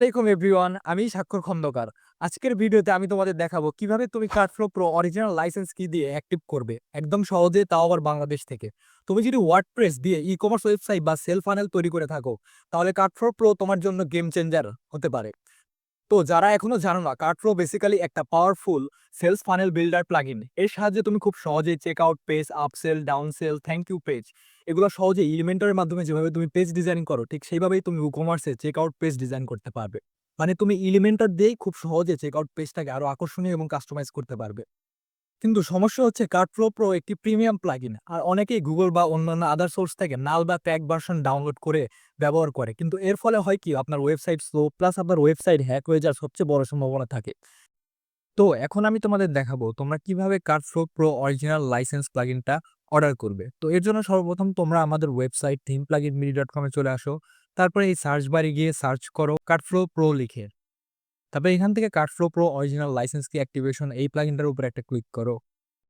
আসসালামাইকুম এভরিওয়ান আমি স্বাক্ষর খন্দকার। আজকের ভিডিওতে আমি তোমাদের দেখাবো কীভাবে তুমি কার্ডফ্লো প্রো অরিজিনাল লাইসেন্স কি দিয়ে অ্যাক্টিভ করবে। একদম সহজে, তাও আবার বাংলাদেশ থেকে। তুমি যদি ওয়ার্ডপ্রেস দিয়ে ই কমার্স ওয়েবসাইট বা সেল ফানেল তৈরি করে থাকো, তাহলে কার্ডফ্লো প্রো তোমার জন্য গেম চেঞ্জার হতে পারে। তো যারা এখনও জানো না কার্ট্রো বেসিক্যালি একটা powerful sales funnel builder plugin এর সাহায্যে তুমি খুব সহজেই check out page upsell downsell thank you page এগুলো সহজে ইলিমেন্টারের মাধ্যমে যেভাবে তুমি পেজ ডিজাইন করো, ঠিক সেইভাবেই তুমি কমার্সে চেক আউট পেজ ডিজাইন করতে পারবে। মানে তুমি ইলিমেন্টার দিয়েই খুব সহজে চেক আউট পেজটাকে আরও আকর্ষণীয় এবং কাস্টমাইজ করতে পারবে। কিন্তু সমস্যা হচ্ছে কার্ডফ্লো প্রো একটি প্রিমিয়াম প্লাগইন আর অনেকেই গুগল বা অন্যান্য আদার সোর্স থেকে নাল বা ট্যাগ ভার্সন ডাউনলোড করে ব্যবহার করে। কিন্তু এর ফলে হয় কি? আপনার ওয়েবসাইট স্লো প্লাস আপনার ওয়েবসাইট হ্যাক হয়ে যাওয়ার সবচেয়ে বড় সম্ভাবনা থাকে। তো এখন আমি তোমাদের দেখাবো তোমরা কীভাবে কার্ডফ্লো প্রো অরিজিনাল লাইসেন্স প্লাগইনটা অর্ডার করবে। তো এর জন্য সর্বপ্রথম তোমরা আমাদের website theme plugin midi dot কমে চলে আসো। তারপরে এই সার্চ বারে গিয়ে সার্চ করো কার্ডফ্লো প্রো লিখে। তারপরে এখান থেকে কার্ডফ্লো প্রো অরিজিনাল লাইসেন্স কি অ্যাক্টিভেশন এই প্লাগইনটার উপর একটা ক্লিক করো।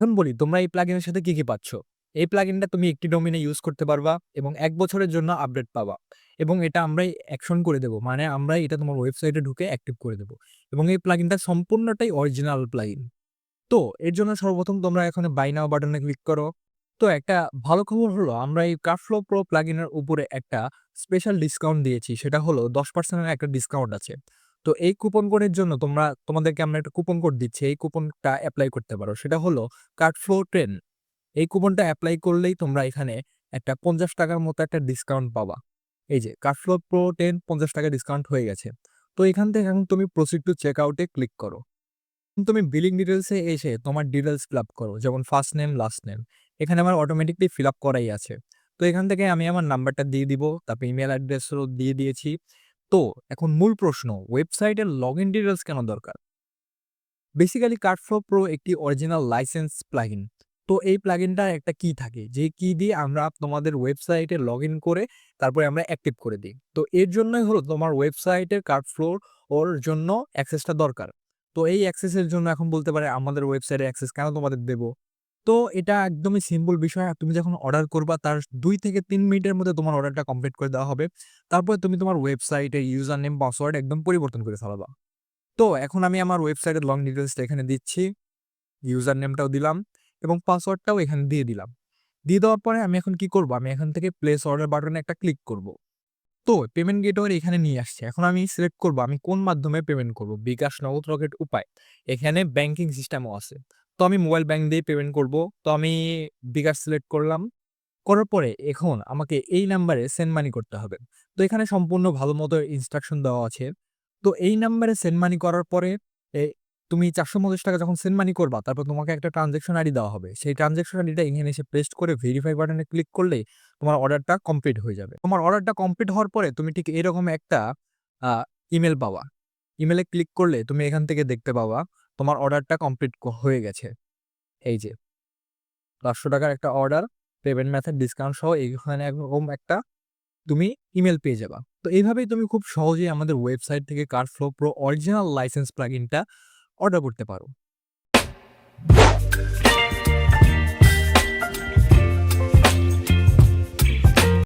এখন বলি, তোমরা এই প্লাগইনের সাথে কি কি পাচ্ছ? এই প্লাগইনটা তুমি একটি ডোমিনে ইউজ করতে পারবা এবং এক বছরের জন্য আপডেট পাবা এবং এটা আমরাই অ্যাকশন করে দেবো। মানে আমরাই এটা তোমার ওয়েবসাইটে ঢুকে অ্যাক্টিভ করে দেবো এবং এই প্লাগইনটা সম্পূর্ণটাই অরিজিনাল প্লাগইন তো এর জন্য সর্বপ্রথম তোমরা এখানে বাই নাও বাটনে ক্লিক করো। তো একটা ভালো খবর হলো, আমরা এই কার্ডফ্লো প্রো প্লাগইনের উপরে একটা স্পেশাল ডিসকাউন্ট দিয়েছি। সেটা হলো দশ পার্সেন্টের একটা ডিসকাউন্ট আছে। তো এই কুপন কোডের জন্য তোমরা, তোমাদেরকে আমরা একটা কুপন কোড দিচ্ছি। এই কুপনটা অ্যাপ্লাই করতে পারো। সেটা হলো কার্ডফ্লো টেন এই কুপনটা অ্যাপ্লাই করলেই তোমরা এখানে একটা পঞ্চাশ টাকার মতো একটা ডিসকাউন্ট পাবা। এই যে কার্ডফ্লো প্রো টেন পঞ্চাশ টাকা ডিসকাউন্ট হয়ে গেছে। তো এখান থেকে এখন তুমি প্রসিড টু চেক আউটে ক্লিক করো। তুমি বিলিং ডিটেলসে এসে তোমার ডিটেলস ফিল আপ করো। যেমন ফার্স্ট নেম লাস্ট নেম এখানে আমার অটোমেটিকলি ফিল আপ করাই আছে। তো এখান থেকে আমি আমার নাম্বারটা দিয়ে দিব। তারপর ইমেল অ্যাড্রেসও দিয়ে দিয়েছি। তো, এখন মূল প্রশ্ন, ওয়েবসাইটের লগ ইন ডিটেলস কেন দরকার? বেসিক্যালি কার্ডফ্লো প্রো একটি অরিজিনাল লাইসেন্স প্লাগইন তো, এই প্লাগইনটা একটা কি থাকে, যে কি দিয়ে আমরা তোমাদের ওয়েবসাইটে লগ ইন করে তারপরে আমরা অ্যাক্টিভ করে দিই। তো, এর জন্যই হলো তোমার ওয়েবসাইটের কার্ডফ্লোর ওর জন্য অ্যাক্সেসটা দরকার। তো, এই অ্যাক্সেসের জন্য এখন বলতে পারে আমাদের ওয়েবসাইটে অ্যাক্সেস কেন তোমাদের দেবো? তো এটা একদমই সিম্পল বিষয়। তুমি যখন অর্ডার করবা, তার দুই থেকে তিন মিনিটের মধ্যে তোমার অর্ডারটা কমপ্লিট করে দেওয়া হবে। তারপরে তুমি তোমার ওয়েবসাইটের ইউজার নেম পাসওয়ার্ড একদম পরিবর্তন করে ফেলাবা। তো এখন আমি আমার ওয়েবসাইটের লং ডিটেলসটা এখানে দিচ্ছি। ইউজার নেমটাও দিলাম এবং পাসওয়ার্ডটাও এখানে দিয়ে দিলাম। দিয়ে দেওয়ার পরে আমি এখন কি করব? আমি এখান থেকে প্লেস অর্ডার বাটনে একটা ক্লিক করব। তো পেমেন্ট গেটওয়ে এখানে নিয়ে আসছে। এখন আমি সিলেক্ট করব, আমি কোন মাধ্যমে পেমেন্ট করব? বিকাশ নগদ রকেট উপায়। এখানে ব্যাংকিং সিস্টেমও আছে। তো আমি মোবাইল ব্যাংক দিয়ে পেমেন্ট করব। তো আমি বিকাশ সিলেক্ট করলাম। করার পরে এখন আমাকে এই নাম্বারে সেন্ড মানি করতে হবে। তো এখানে সম্পূর্ণ ভালো মতো ইনস্ট্রাকশন দেওয়া আছে। তো এই নাম্বারে সেন্ড মানি করার পরে তুমি চারশো পঞ্চাশ টাকা যখন সেন্ড মানি করবা, তারপর তোমাকে একটা ট্রানজেকশন আইডি দেওয়া হবে। সেই ট্রানজেকশন আইডিটা এখানে এসে পেস্ট করে ভেরিফাই বাটনে ক্লিক করলেই তোমার অর্ডারটা কমপ্লিট হয়ে যাবে। তোমার অর্ডারটা কমপ্লিট হওয়ার পরে তুমি ঠিক এরকম একটা ইমেল পাওয়া ইমেলে ক্লিক করলে তুমি এখান থেকে দেখতে পাবা তোমার অর্ডারটা কমপ্লিট হয়ে গেছে। এই যে, পাঁচশো টাকার একটা অর্ডার পেমেন্ট মেথড ডিসকাউন্ট সহ এইখানে একরকম একটা তুমি ইমেল পেয়ে যাবা। তো এইভাবেই তুমি খুব সহজেই আমাদের ওয়েবসাইট থেকে CartFlows pro original license প্লাগিনটা অর্ডার করতে পারো।